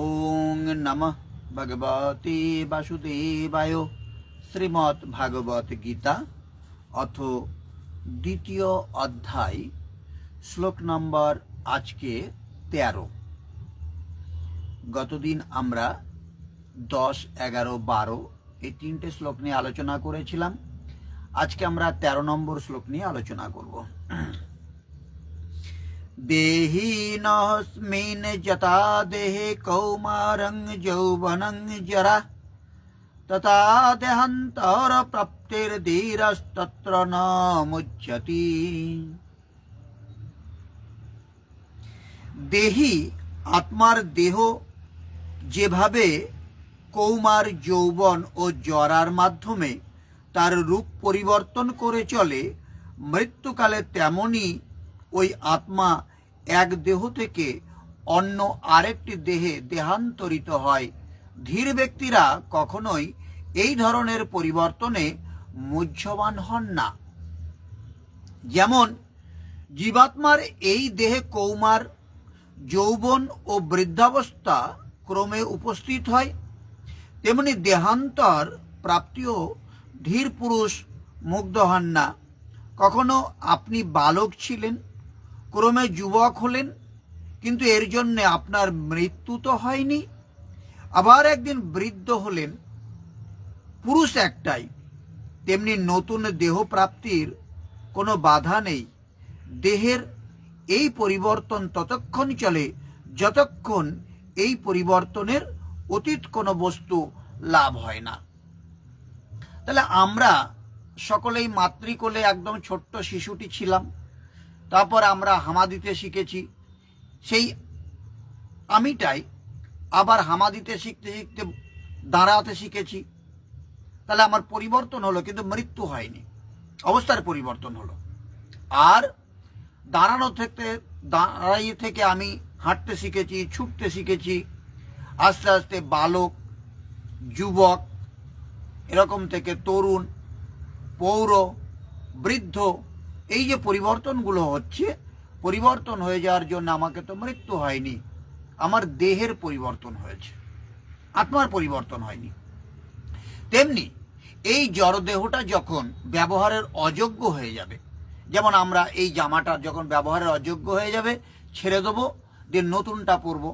ওং নমঃ ভগবতে বাসুদেবায় শ্রীমৎ ভাগবত গীতা, অথ দ্বিতীয় অধ্যায়, শ্লোক নম্বর আজকে তেরো। গতদিন আমরা দশ, এগারো, বারো এই তিনটে শ্লোক নিয়ে আলোচনা করেছিলাম। আজকে আমরা তেরো নম্বর শ্লোক নিয়ে আলোচনা করব। দেহে কৌমারং যৌবনং জরা তথা দেহান্তর প্রাপ্তির ধীরস্তত্র ন মুচ্যতি দেহি আত্মার দেহ যেভাবে কৌমার যৌবন ও জরার মাধ্যমে তার রূপ পরিবর্তন করে চলে মৃত্যুকালে তেমনি ওই আত্মা এক দেহ থেকে অন্য আরেকটি দেহে দেহান্তরিত হয়। ধীর ব্যক্তিরা কখনোই এই ধরনের পরিবর্তনে মুহ্যবান হন না। যেমন, জীবাত্মার এই দেহে কৌমার, যৌবন ও বৃদ্ধাবস্থা ক্রমে উপস্থিত হয়। তেমনি দেহান্তর প্রাপ্তিও ধীর পুরুষ মুগ্ধ হন না। কখনো আপনি বালক ছিলেন ক্রমে যুবক হলেন, কিন্তু এর জন্য আপনার মৃত্যু তো হয়নি। আবার একদিন বৃদ্ধ হলেন, পুরুষ একটাই, তেমনি নতুন দেহ প্রাপ্তির কোনো বাধা নেই। দেহের এই পরিবর্তন ততক্ষণ চলে যতক্ষণ এই পরিবর্তনের অতীত কোনো বস্তু লাভ হয় না। তাহলে আমরা সকলেই মাতৃকোলে একদম ছোট্ট শিশুটি ছিলাম। তারপর আমরা হামা দিতে শিখেছি। সেই আমিটাই আবার হামা দিতে শিখতে শিখতে দাঁড়াতে শিখেছি। তাহলে আমার পরিবর্তন হলো, কিন্তু মৃত্যু হয়নি। অবস্থার পরিবর্তন হলো। আর দাঁড়ানো থেকে দাঁড়াইয়ে থেকে আমি হাঁটতে শিখেছি, ছুটতে শিখেছি। আস্তে আস্তে বালক, যুবক, এরকম থেকে তরুণ, পৌর, বৃদ্ধ এই যে পরিবর্তনগুলো হচ্ছে, পরিবর্তন হয়ে যাওয়ার জন্য আমাকে তো মৃত্যু হয়নি। আমার দেহের পরিবর্তন হয়েছে। আত্মার পরিবর্তন হয়নি। তেমনি এই জড়দেহটা যখন ব্যবহারের অযোগ্য হয়ে যাবে, যেমন আমরা এই জামাটা যখন ব্যবহারের অযোগ্য হয়ে যাবে, ছেড়ে দেবো, দিয়ে নতুনটা পরবো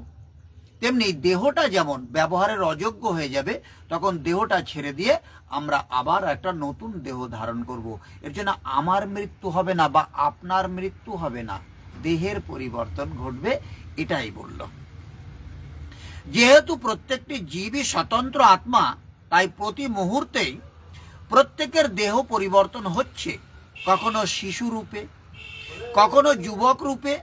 তেমনি দেহটা যেমন ব্যবহারের অযোগ্য হয়ে যাবে, তখন দেহটা ছেড়ে দিয়ে আমরা আবার একটা নতুন দেহ ধারণ করব। এর জন্য আমার মৃত্যু হবে না বা আপনার মৃত্যু হবে না। দেহের পরিবর্তন ঘটবে, এটাই বলল। যেহেতু প্রত্যেকটি জীবই স্বতন্ত্র আত্মা, তাই প্রতি মুহূর্তেই প্রত্যেকের দেহ পরিবর্তন হচ্ছে। কখনো শিশু রূপে, কখনো যুবক রূপে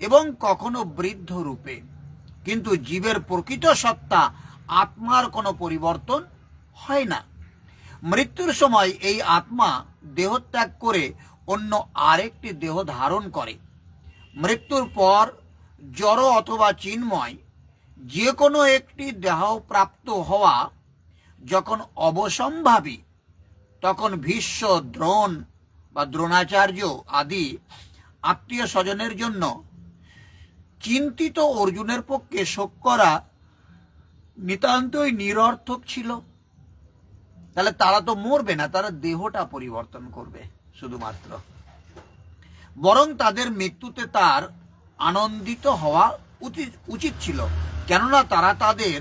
এবং কখনো বৃদ্ধ রূপে। কিন্তু জীবের প্রকৃত সত্তা, আত্মার কোনো পরিবর্তন হয় না। মৃত্যুর সময় এই আত্মা দেহত্যাগ করে অন্য আরেকটি দেহ ধারণ করে। মৃত্যুর পর জড় অথবা চিন্ময় যে কোনো একটি দেহ প্রাপ্ত হওয়া যখন অবসম্ভাবী, তখন ভীষ্ম, দ্রোণ বা দ্রোণাচার্য আদি আত্মীয় স্বজনের জন্য চিন্তিত অর্জুনের পক্ষে শোক করা নিতান্তই নিরর্থক ছিল। তাহলে তারা তো মরবে না, তারা দেহটা পরিবর্তন করবে শুধুমাত্র। বরং তাদের মৃত্যুতে তার আনন্দিত হওয়া উচিত ছিল। কেননা তারা তাদের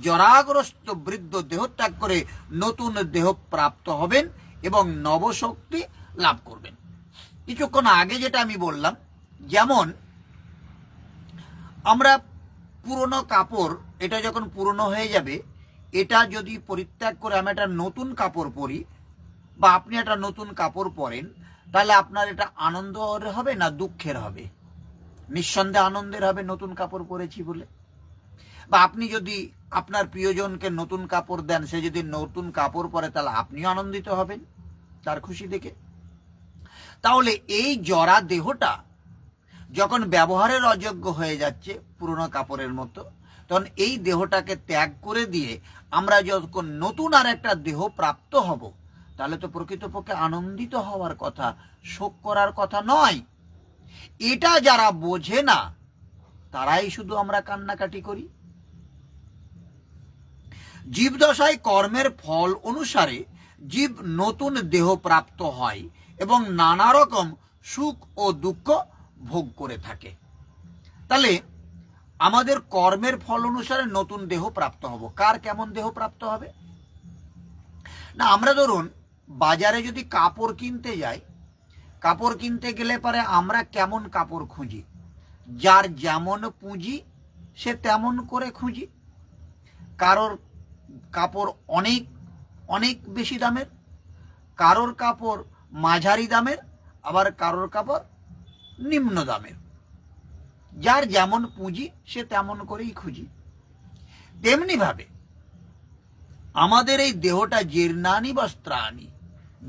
জরাগ্রস্ত বৃদ্ধ দেহত্যাগ করে নতুন দেহ প্রাপ্ত হবেন এবং নবশক্তি লাভ করবেন। কিছুক্ষণ আগে যেটা আমি বললাম, যেমন আমরা পুরনো কাপড়, এটা যখন পুরনো হয়ে যাবে, এটা যদি পরিত্যাগ করে আমি একটা নতুন কাপড় পরি, বা আপনি একটা নতুন কাপড় পরেন, তাহলে আপনার এটা আনন্দ হবে না দুঃখের হবে? নিঃসন্দেহে আনন্দের হবে নতুন কাপড় পরেছি বলে? বা আপনি যদি আপনার প্রিয়জনকে নতুন কাপড় দেন, সে যদি নতুন কাপড় পরে, তাহলে আপনিও আনন্দিত হবেন তার খুশি দেখে? তাহলে এই জরা দেহটা যখন ব্যবহারের অযোগ্য হয়ে যাচ্ছে পুরনো কাপড়ের মতো, তখন এই দেহটাকে ত্যাগ করে দিয়ে আমরা যখন নতুন আর একটা দেহ প্রাপ্ত হব, তাহলে তো প্রকৃতপক্ষে আনন্দিত হওয়ার কথা, শোক করার কথা নয়। এটা যারা বোঝে না, তারাই শুধু আমরা কান্নাকাটি করি। জীবদশায় কর্মের ফল অনুসারে জীব নতুন দেহ প্রাপ্ত হয় এবং নানা রকম সুখ ও দুঃখ ভোগ করে থাকে। তাহলে আমাদের কর্মের ফল অনুসারে নতুন দেহ প্রাপ্ত হব। কার কেমন দেহ প্রাপ্ত হবে? না, আমরা ধরুন, বাজারে যদি কাপড় কিনতে যাই, কাপড় কিনতে গেলে পরে আমরা কেমন কাপড় খুঁজি? যার যেমন পুঁজি, সে তেমন করে খুঁজি। কারোর কাপড় অনেক অনেক বেশি দামের, কারোর কাপড় মাঝারি দামের, আবার কারোর কাপড় নিম্ন দামের। যার যেমন পুঁজি, সে তেমন করেই খুঁজি। তেমনি ভাবে আমাদের এই দেহটা জীর্ণানি বস্ত্রানি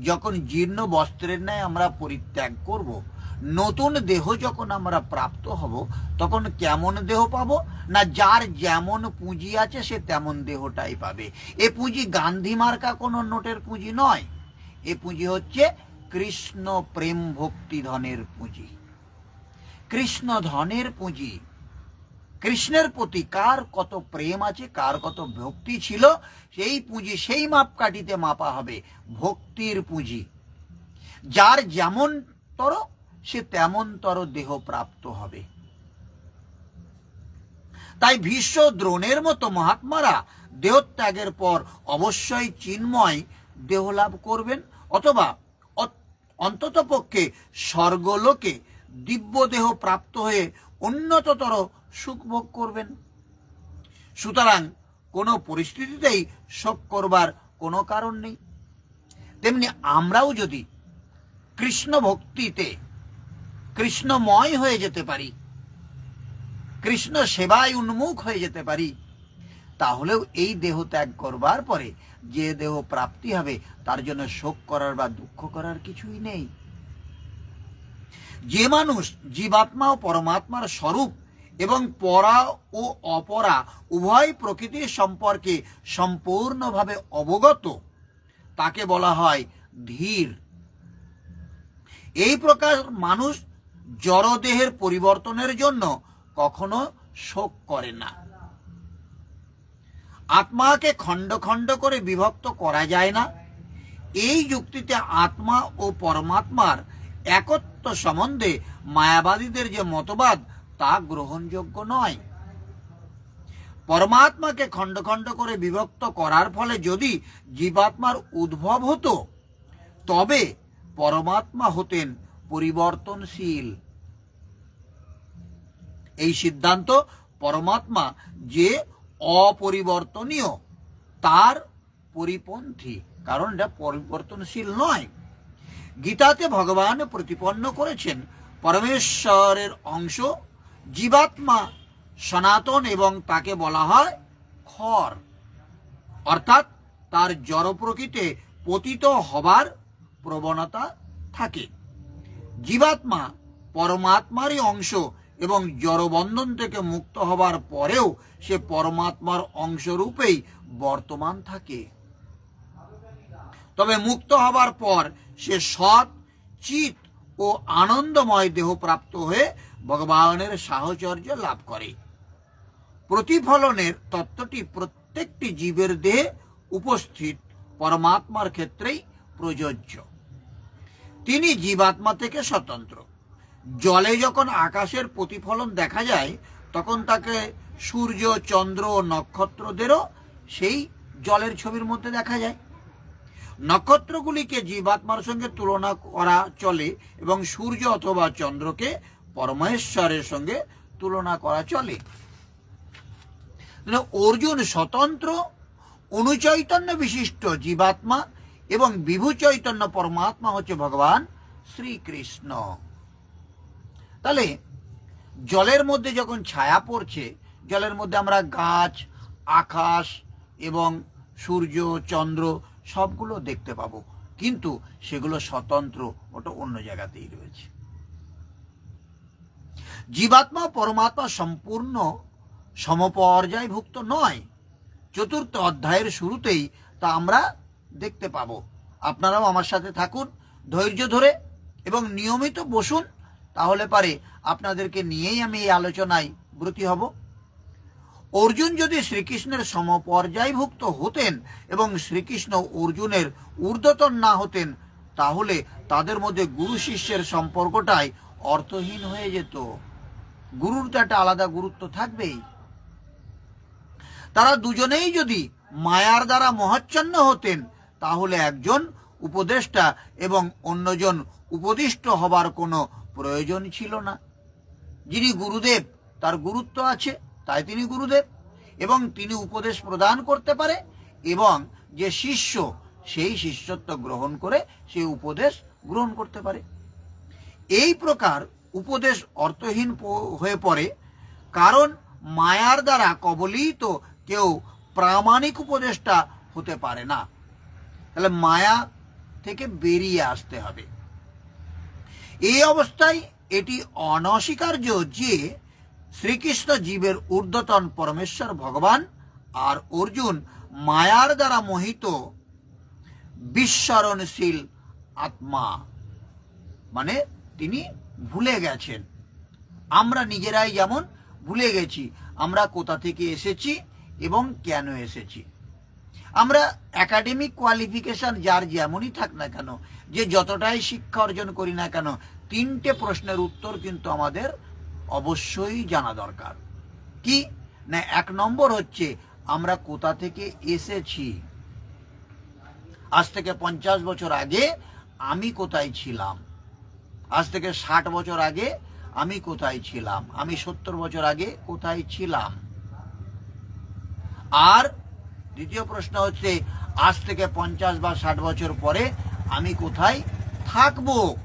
যখন জীর্ণ বস্ত্রের ন্যায় আমরা পরিত্যাগ করব, নতুন দেহ যখন আমরা প্রাপ্ত হব, তখন কেমন দেহ পাব? না যার যেমন পুঁজি আছে, সে তেমন দেহটাই পাবে। এ পুঁজি গান্ধী মার্কা কোনো নোটের পুঁজি নয়। এ পুঁজি হচ্ছে কৃষ্ণ প্রেম ভক্তি ধনের পুঁজি। কৃষ্ণ ধনের পুঁজি। কৃষ্ণের প্রতি কার কত প্রেম আছে, কার কত ভক্তি ছিল, সেই পুঁজি, সেই মাপকাঠিতে মাপা হবে ভক্তির পুঁজি। যার যেমন তর, সে তেমন তর দেহ প্রাপ্ত হবে। তাই ভীষ্ম দ্রোণের মতো মহাত্মারা দেহত্যাগের পর অবশ্যই চিন্ময় দেহ লাভ করবেন, অথবা অন্তত পক্ষে স্বর্গলোকে দিব্য দেহ প্রাপ্ত হয়ে উন্নততর সুখ ভোগ করবেন। সুতরাং কোনো পরিস্থিতিতেই শোক করবার কোনো কারণ নেই। তেমনি আমরাও যদি কৃষ্ণ ভক্তিতে কৃষ্ণময় হয়ে যেতে পারি, কৃষ্ণ সেবায় উন্মুখ হয়ে যেতে পারি, তাহলেও এই দেহ ত্যাগ করবার পরে যে দেহ প্রাপ্তি হবে, তার জন্য শোক করার বা দুঃখ করার কিছুই নেই। যে মানুষ জীবাত্মা ও পরমাত্মার স্বরূপ এবং পরা ও অপরা উভয় প্রকৃতির সম্পর্কে সম্পূর্ণভাবে অবগত, তাকে বলা হয় ধীর। এই প্রকার মানুষ জড়দেহের পরিবর্তনের জন্য কখনো শোক করে না। আত্মাকে খণ্ড খণ্ড করে বিভক্ত করা যায় না। এই যুক্তিতে আত্মা ও পরমাত্মার একত্ব সম্বন্ধে মায়াবাদীদের যে মতবাদ, তা গ্রহণযোগ্য নয়। পরমাত্মাকে খণ্ড খণ্ড করে বিভক্ত করার ফলে যদি জীবাত্মার উদ্ভব হতো, তবে পরমাত্মা হতেন পরিবর্তনশীল। এই সিদ্ধান্ত পরমাত্মা যে অপরিবর্তনীয়, তার পরিপন্থী, কারণ এটা পরিবর্তনশীল নয়। গীতাতে ভগবান প্রতিপন্ন করেছেন পরমেশ্বরের অংশ, জীবাত্মা, সনাতন এবং তাকে বলা হয় খর। অর্থাৎ তার জড় প্রকৃতি পতিত হবার প্রবণতা থাকে। জীবাত্মা পরমাত্মারই অংশ এবং জড়বন্ধন থেকে মুক্ত হবার পরেও সে পরমাত্মার অংশরূপেই বর্তমান থাকে। তবে মুক্ত হবার পর সে সৎ, চিত ও আনন্দময় দেহ প্রাপ্ত হয়ে ভগবানের সাহচর্য লাভ করে। প্রতিফলনের তত্ত্বটি প্রত্যেকটি জীবের দেহে উপস্থিত পরমাত্মার ক্ষেত্রেই প্রযোজ্য। তিনি জীবাত্মা থেকে স্বতন্ত্র। জলে যখন আকাশের প্রতিফলন দেখা যায়, তখন তাকে সূর্য, চন্দ্র ও নক্ষত্রদেরও সেই জলের ছবির মধ্যে দেখা যায়। নক্ষত্রগুলিকে জীবাত্মার সঙ্গে তুলনা করা চলে এবং সূর্য অথবা চন্দ্রকে পরমেশ্বরের সঙ্গে তুলনা করা চলে। অর্জুন স্বতন্ত্র, অনুচৈতন্য বিশিষ্ট জীবাত্মা এবং বিভু চৈতন্য পরমাত্মা হচ্ছে ভগবান শ্রীকৃষ্ণ। তাহলে জলের মধ্যে যখন ছায়া পড়ছে, জলের মধ্যে আমরা গাছ, আকাশ এবং সূর্য, চন্দ্র সবগুলো দেখতে পাবো। কিন্তু সেগুলো স্বতন্ত্র ওটা অন্য জায়গাতেই রয়েছে। জীবাত্মা পরমাত্মা সম্পূর্ণ সমপর্যায়ভুক্ত নয়। চতুর্থ অধ্যায়ের শুরুতেই তা আমরা দেখতে পাবো। আপনারাও আমার সাথে থাকুন, ধৈর্য ধরে এবং নিয়মিত বসুন, তাহলে পারে আপনাদেরকে নিয়েই আমি এই আলোচনায় ব্রতী হব। অর্জুন যদি শ্রীকৃষ্ণের সমপর্যায়ভুক্ত হতেন এবং শ্রীকৃষ্ণ অর্জুনের ঊর্ধ্বতন না হতেন, তাহলে তাদের মধ্যে গুরু শিষ্যের সম্পর্কটাই অর্থহীন হয়ে যেত। গুরুর তো একটা আলাদা গুরুত্ব থাকবেই। তারা দুজনেই যদি মায়ার দ্বারা মহাচ্ছন্ন হতেন, তাহলে একজন উপদেষ্টা এবং অন্যজন উপদিষ্ট হবার কোনো প্রয়োজন ছিল না। যিনি গুরুদেব, তার গুরুত্ব আছে। তাই তিনি গুরুদেব এবং তিনি উপদেশ প্রদান করতে পারে এবং যে শিষ্য, সেই শিষ্যত্ব গ্রহণ করে সেই উপদেশ গ্রহণ করতে পারে। এই প্রকার উপদেশ অর্থহীন হয়ে পড়ে কারণ মায়ার দ্বারা কবলিত কেউ প্রামাণিক উপদেষ্টা হতে পারে না। তাহলে মায়া থেকে বেরিয়ে আসতে হবে। এই অবস্থায় এটি অনস্বীকার্য যে শ্রীকৃষ্ণ জীবের ঊর্ধ্বতন পরমেশ্বর ভগবান আর অর্জুন মায়ার দ্বারা মোহিত বিস্মরণশীল আত্মা। মানে তিনি ভুলে গেছেন। আমরা নিজেরাই যেমন ভুলে গেছি, আমরা কোথা থেকে এসেছি এবং কেন এসেছি। আমরা একাডেমিক কোয়ালিফিকেশন যার যেমনই থাক না কেন, যে যতটাই শিক্ষা অর্জন করি না কেন, তিনটে প্রশ্নের উত্তর কিন্তু আমাদের অবশ্যই জানা দরকার। কি? না, এক নম্বর হচ্ছে আমরা কোথা থেকে এসেছি? আজ থেকে পঞ্চাশ বছর আগে আমি কোথায় ছিলাম? আজ থেকে ষাট বছর আগে আমি কোথায় ছিলাম? আমি সত্তর বছর আগে কোথায় ছিলাম? আর দ্বিতীয় প্রশ্ন হচ্ছে, আজ থেকে পঞ্চাশ বা ষাট বছর পরে আমি কোথায় থাকব?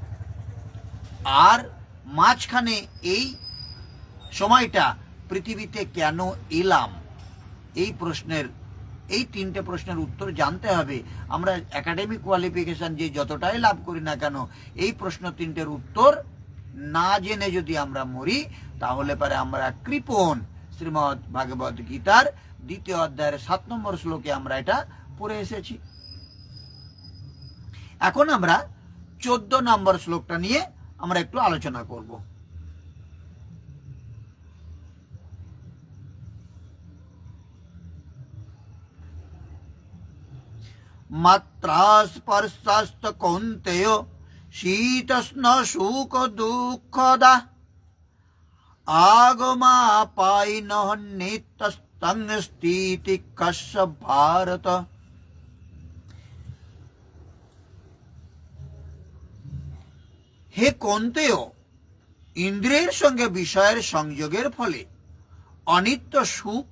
আর মাঝখানে এই সময়টা পৃথিবীতে কেন এলাম? এই প্রশ্নের, এই তিনটে প্রশ্নের উত্তর জানতে হবে। আমরা একাডেমিক কোয়ালিফিকেশান যে যতটাই লাভ করি না কেন, এই প্রশ্ন তিনটের উত্তর না জেনে যদি আমরা মরি, তাহলে পরে আমরা কৃপণ। শ্রীমৎ ভাগবত গীতার দ্বিতীয় অধ্যায়ের সাত নম্বর শ্লোকে আমরা এটা পড়ে এসেছি। এখন আমরা চোদ্দ নম্বর শ্লোকটা নিয়ে আমরা একটু আলোচনা করব। মাত্রা স্পর্শাস্ত কৌন্তেয় শীতস্ন সুখ দুঃখদা আগমাপাইন নিত্যস্তং স্থিতি কস্য ভারত হে কন্তেয় ইন্দ্রিয়ের সঙ্গে বিষয়ের সংযোগের ফলে অনিত্য সুখ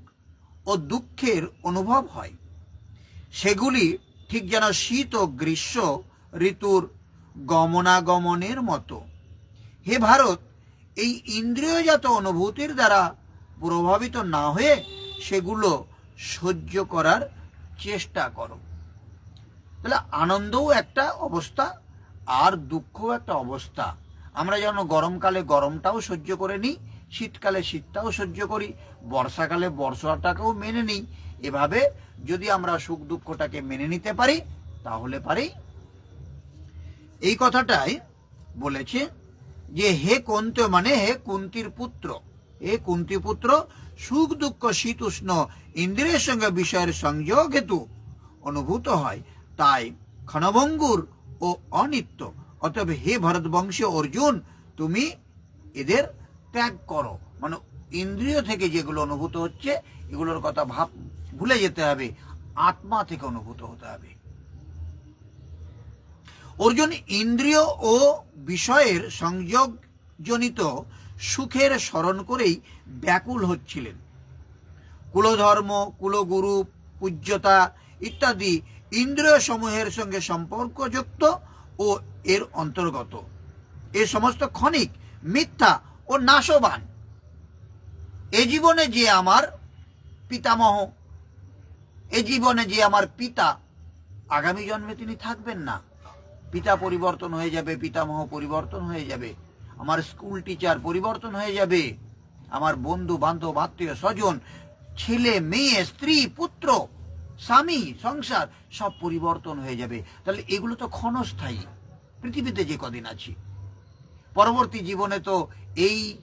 ও দুঃখের অনুভব হয়। সেগুলি ঠিক যেন শীত ও গ্রীষ্ম ঋতুর গমনাগমনের মতো। হে ভারত, এই ইন্দ্রিয়জাত অনুভূতির দ্বারা প্রভাবিত না হয়ে সেগুলো সহ্য করার চেষ্টা করো। তাহলে আনন্দও একটা অবস্থা আর দুঃখও একটা অবস্থা। আমরা যেন গরমকালে গরমটাও সহ্য করে নিই, শীতকালে শীতটাও সহ্য করি, বর্ষাকালে বর্ষাটাকেও মেনে নিই এভাবে যদি আমরা সুখ দুঃখটাকে মেনে নিতে পারি, তাহলে পারি। এই কথাটাই বলেছে যে, হে কন্ত মানে হে কুন্তির পুত্র। হে কুন্তি পুত্র, সুখ দুঃখ শীত উষ্ণ ইন্দ্রিয়ের সঙ্গে বিষয়ের সংযোগ হেতু অনুভূত হয়। তাই ক্ষণভঙ্গুর ও অনিত্য, অতএব হে ভরতবংশীয় অর্জুন, তুমি এদের ত্যাগ করো। মানে ইন্দ্রিয় থেকে যেগুলো অনুভূত হচ্ছে, এগুলোর কথা ভাব ভুলে যেতে হবে, আত্মা থেকে অনুভূত হতে হবে। অর্জুন ইন্দ্রিয় ও বিষয়ের সংযোগজনিত সুখের স্মরণ করেই ব্যাকুল হচ্ছিলেন। কুলধর্ম, কুলগুরু, পূজ্যতা ইত্যাদি ইন্দ্রিয় সমূহের সঙ্গে সম্পর্কযুক্ত ও এর অন্তর্গত। এ সমস্ত ক্ষণিক মিথ্যা ও নাশবান। এ জীবনে যে আমার পিতামহ এ জীবনে যে আমার পিতা, আগামী জন্মে তিনি থাকবেন না। পিতা পরিবর্তন হয়ে যাবে, পিতামহ পরিবর্তন হয়ে যাবে। আমার স্কুল টিচার পরিবর্তন হয়ে যাবে। আমার বন্ধু, বান্ধব, আত্মীয়, স্বজন, ছেলে, মেয়ে, স্ত্রী, পুত্র, স্বামী, সংসার, সব পরিবর্তন হয়ে যাবে। তাহলে এগুলো তো ক্ষণস্থায়ী। পৃথিবীতে যে কদিন আছি। পরবর্তী জীবনে তো এই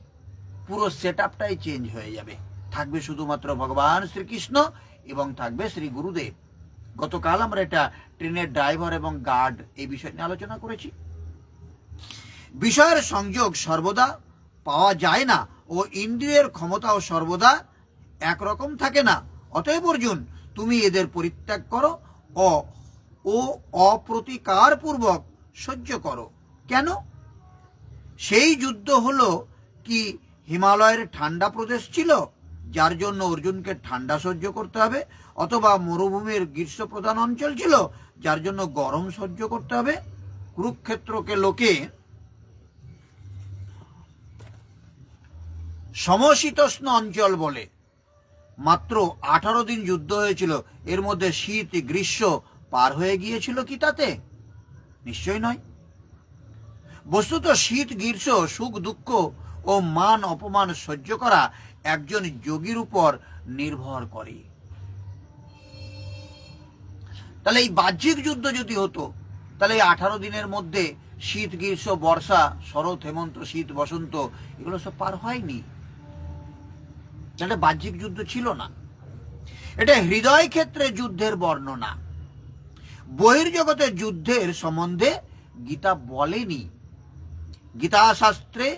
পুরো সেট আপটাই চেঞ্জ হয়ে যাবে। থাকবে শুধুমাত্র ভগবান শ্রীকৃষ্ণ এবং থাকবে শ্রী গুরুদেব। গতকাল আমরা এটা ট্রেনের ড্রাইভার এবং গার্ড এই বিষয় নিয়ে আলোচনা করেছি। বিষয়ের সংযোগ সর্বদা পাওয়া যায় না ও ইন্দ্রিয়ের ক্ষমতাও সর্বদা একরকম থাকে না। অতএব অর্জুন, তুমি এদের পরিত্যাগ করো ও ও অপ্রতিকার পূর্বক সহ্য করো। কেন? সেই যুদ্ধ হলো কি হিমালয়ের ঠান্ডা প্রদেশ ছিল? যার জন্য অর্জুনকে ঠান্ডা সহ্য করতে হবে, অথবা মরুভূমির গ্রীষ্ম প্রধান অঞ্চল ছিল, যার জন্য গরম সহ্য করতে হবে। কুরুক্ষেত্রকে লোকে সমশীতোষ্ণ অঞ্চল বলে। মাত্র আঠারো দিন যুদ্ধ হয়েছিল, এর মধ্যে শীত, গ্রীষ্ম পার হয়ে গিয়েছিল কি তাতে? নিশ্চয় নয়। বস্তুত শীত, গ্রীষ্ম, সুখ, দুঃখ ও মান অপমান সহ্য করা একজন যোগীর উপর নির্ভর করে। তাহলে এই বাহ্যিক যুদ্ধ যদি হতো, তাহলে এই আঠারো দিনের মধ্যে শীত, গ্রীষ্ম, বর্ষা, শরৎ, হেমন্ত, শীত, বসন্ত, এগুলো সব পার হয়নি। এটা বাহ্যিক যুদ্ধ ছিল না। এটা হৃদয় ক্ষেত্রে যুদ্ধের বর্ণনা। বহির্জগতের যুদ্ধের সম্বন্ধে গীতা বলেনি। গীতা শাস্ত্রে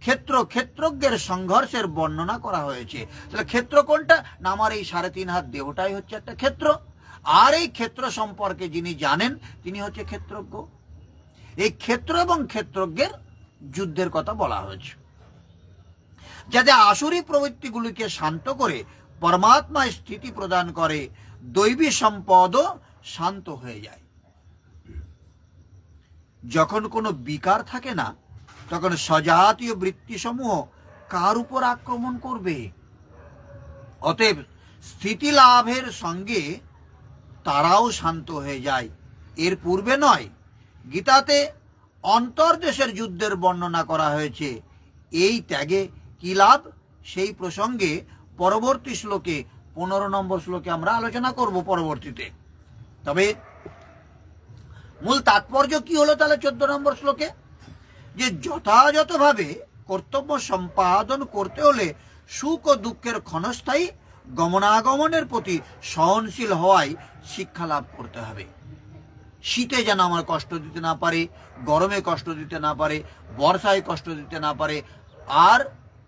ক্ষেত্র ক্ষেত্রজ্ঞের সংঘর্ষের বর্ণনা করা হয়েছে। তাহলে ক্ষেত্র কোনটা? না, আমার এই সাড়ে তিন হাত দেহটাই হচ্ছে একটা ক্ষেত্র। আর এই ক্ষেত্র সম্পর্কে যিনি জানেন, তিনি হচ্ছে ক্ষেত্রজ্ঞ। এই ক্ষেত্র এবং ক্ষেত্রজ্ঞের যুদ্ধের কথা বলা হয়েছে। যাতে আসুরি প্রবৃত্তিগুলিকে শান্ত করে পরমাত্মায় স্থিতি প্রদান করে, দৈবী সম্পদও শান্ত হয়ে যায়। যখন কোনো বিকার থাকে না তখন সজাতীয় বৃত্তিসমূহ কার উপর আক্রমণ করবে? অতএব স্থিতি লাভের সঙ্গে তারাও শান্ত হয়ে যায়। এর পূর্বে নয়, গীতাতে অন্তর্দেশের যুদ্ধের বর্ণনা করা হয়েছে। এই ত্যাগে কি লাভ? সেই প্রসঙ্গে পরবর্তী শ্লোকে, পনেরো নম্বর শ্লোকে আমরা আলোচনা করব পরবর্তীতে। তবে মূল তাৎপর্য কি হলো তাহলে চোদ্দ নম্বর শ্লোকে? যে যথাযথভাবে কর্তব্য সম্পাদন করতে হলে সুখ ও দুঃখের ক্ষণস্থায়ী গমনাগমনের প্রতি সহনশীল হওয়ায় শিক্ষা লাভ করতে হবে। শীতে যেন আমার কষ্ট দিতে না পারে, গরমে কষ্ট দিতে না পারে, বর্ষায় কষ্ট দিতে না পারে, আর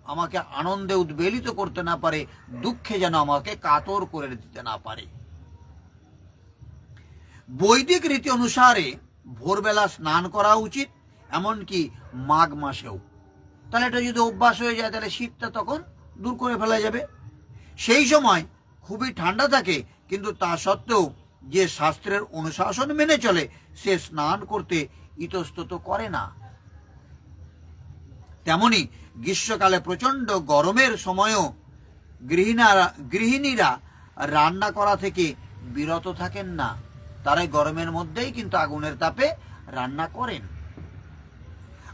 আমাকে আনন্দে উদ্বেলিত করতে না পারে, দুঃখে যেন আমাকে কাতর করে দিতে না পারে। বৈদিক রীতি অনুসারে ভোরবেলা স্নান করা উচিত এমনকি মাঘ মাসেও। তাহলে এটা যদি অভ্যাস হয়ে যায়, তাহলে শীতটা তখন দূর করে ফেলা যাবে। সেই সময় খুবই ঠান্ডা থাকে, কিন্তু তা সত্ত্বেও যে শাস্ত্রের অনুশাসন মেনে চলে, সে স্নান করতে ইতস্তত করে না। তেমনি গ্রীষ্মকালে প্রচণ্ড গরমের সময়ও গৃহিণারা, গৃহিণীরা রান্না করা থেকে বিরত থাকেন না। তারাই গরমের মধ্যেই কিন্তু আগুনের তাপে রান্না করেন।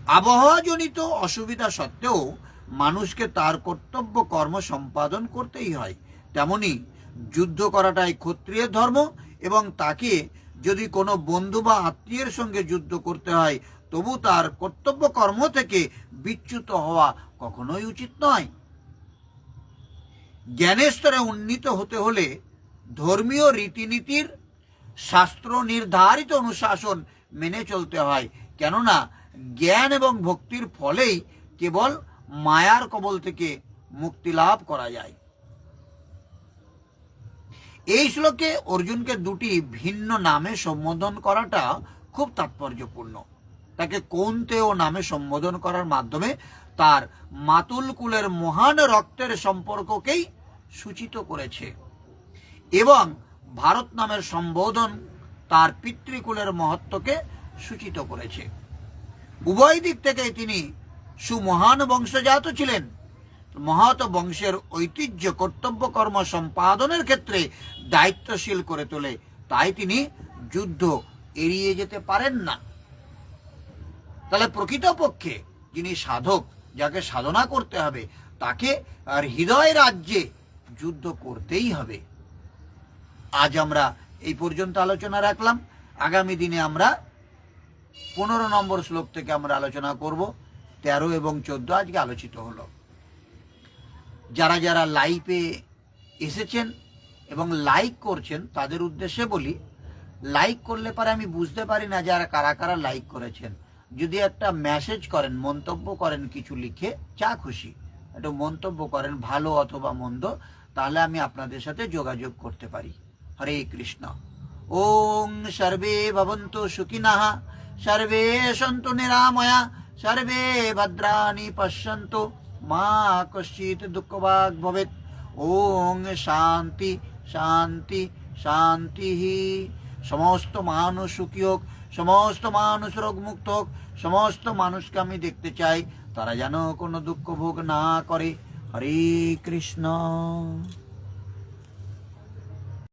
আবহাওয়াজনিত অসুবিধা সত্ত্বেও মানুষকে তার কর্তব্য কর্ম সম্পাদন করতেই হয়। তেমনি যুদ্ধ করাটাই ক্ষত্রিয়ের ধর্ম এবং তাকে যদি কোনো বন্ধু বা আত্মীয়ের সঙ্গে যুদ্ধ করতে হয়, তবু তার কর্তব্য কর্ম থেকে বিচ্যুত হওয়া কখনোই উচিত নয়। জ্ঞানের স্তরে উন্নীত হতে হলে ধর্মীয় রীতিনীতির শাস্ত্র নির্ধারিত অনুশাসন মেনে চলতে হয়। কেননা জ্ঞান এবং ভক্তির ফলেই কেবল মায়ার কবল থেকে মুক্তি লাভ করা যায়। এই শ্লোকে অর্জুনকে দুটি ভিন্ন নামে সম্বোধন করাটা খুব তাৎপর্যপূর্ণ। তাকে কৌন্তেয় নামে সম্বোধন করার মাধ্যমে তার মাতুল কুলের মহান রক্তের সম্পর্ককেই সূচিত করেছে এবং ভারত নামের সম্বোধন তার পিতৃকুলের মহত্বকে সূচিত করেছে। উভয় দিক থেকে তিনি সুমহান বংশজাত ছিলেন। মহৎ বংশের ঐতিহ্য, কর্তব্য, কর্ম সম্পাদনের ক্ষেত্রে দায়িত্বশীল করে তোলে। তাই তিনি যুদ্ধ এড়িয়ে যেতে পারেন না। তাহলে প্রকৃতপক্ষে যিনি সাধক, যাকে সাধনা করতে হবে, তাকে আর হৃদয় রাজ্যে যুদ্ধ করতেই হবে। আজ আমরা এই পর্যন্ত আলোচনা রাখলাম। আগামী দিনে আমরা পনেরো নম্বর শ্লোক থেকে আমরা আলোচনা করব, তেরো এবং চোদ্দ আজকে আলোচিত হলো। যারা যারা লাইভে এসেছেন এবং লাইক করছেন, তাদের উদ্দেশ্যে বলি, লাইক করলে পরে আমি বুঝতে পারি না যারা, কারা কারা লাইক করেছেন। যদি একটা মেসেজ করেন, মন্তব্য করেন কিছু লিখে যা খুশি। একটু মন্তব্য করেন, ভালো অথবা মন্দ, তাহলে আমি আপনাদের সাথে যোগাযোগ করতে পারি। হরে কৃষ্ণ। ওং সর্বে ভবন্তু সুখিনঃ। সর্বে সন্তু নিরাময়া, সর্বে ভদ্রাণি পশ্যন্তু। মা কশ্চিৎ দুঃখভাগ ভবেৎ। ওং শান্তি শান্তি শান্তি সমস্ত মানুষ সুখী হোক, সমস্ত মানুষ রোগমুক্ত হোক, সমস্ত মানুষকে আমি দেখতে চাই। তারা যেন কোনো দুঃখ ভোগ না করে। হরে কৃষ্ণ।